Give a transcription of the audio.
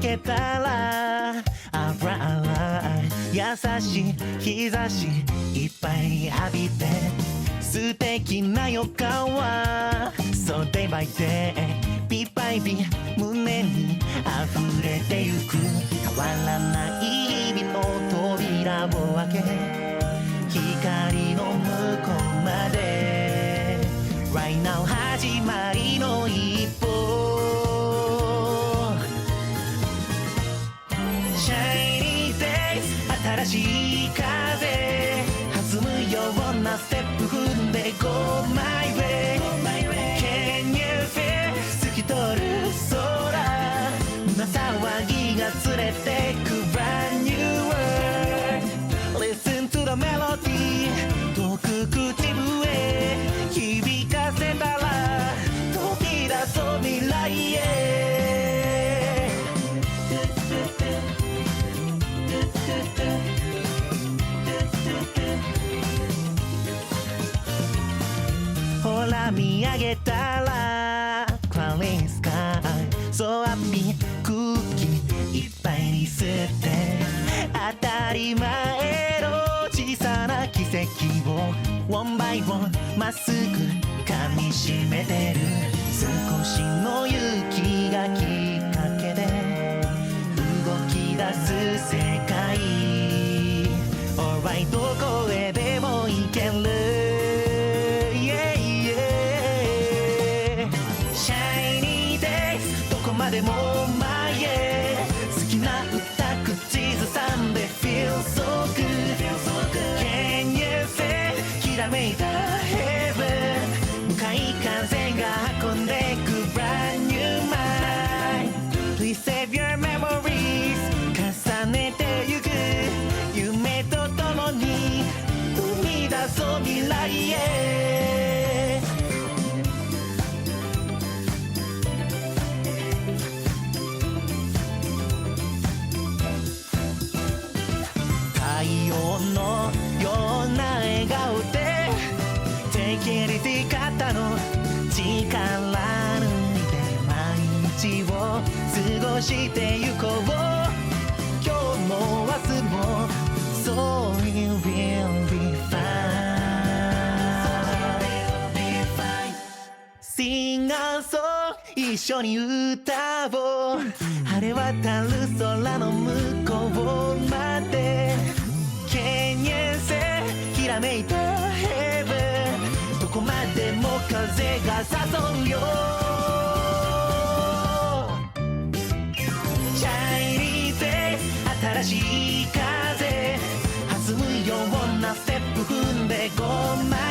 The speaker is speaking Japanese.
けたら油優しい日差しいっぱい浴びて素敵な予感は So day by day bit by bit 胸に溢れてゆく変わらない日々の扉を開け光の向こうまで Right now 始まりのしい風弾むようなステップ踏んで Go my way Can you feel 透き通る空胸騒ぎが連れてく Brand new world Listen to the melody 見上げたらクラリンスカイそうアッピー空気いっぱいに吸って当たり前の小さな奇跡を One by one まっすぐ噛みしめてる少しの勇気がきっかけで動き出す世界。Alright までも前へ好きな歌口ずさんで Feel so good Can you say きらめいた Take it easy 肩の。力抜いて毎日を過ごしてゆこう。今日も明日も。So it will be fine Sing a song 一緒に歌おう。晴れ渡る空の向こうまで。Can you say きらめいた。風が誘うよ。シャイニーで新しい風。弾むようなステップ踏んでごま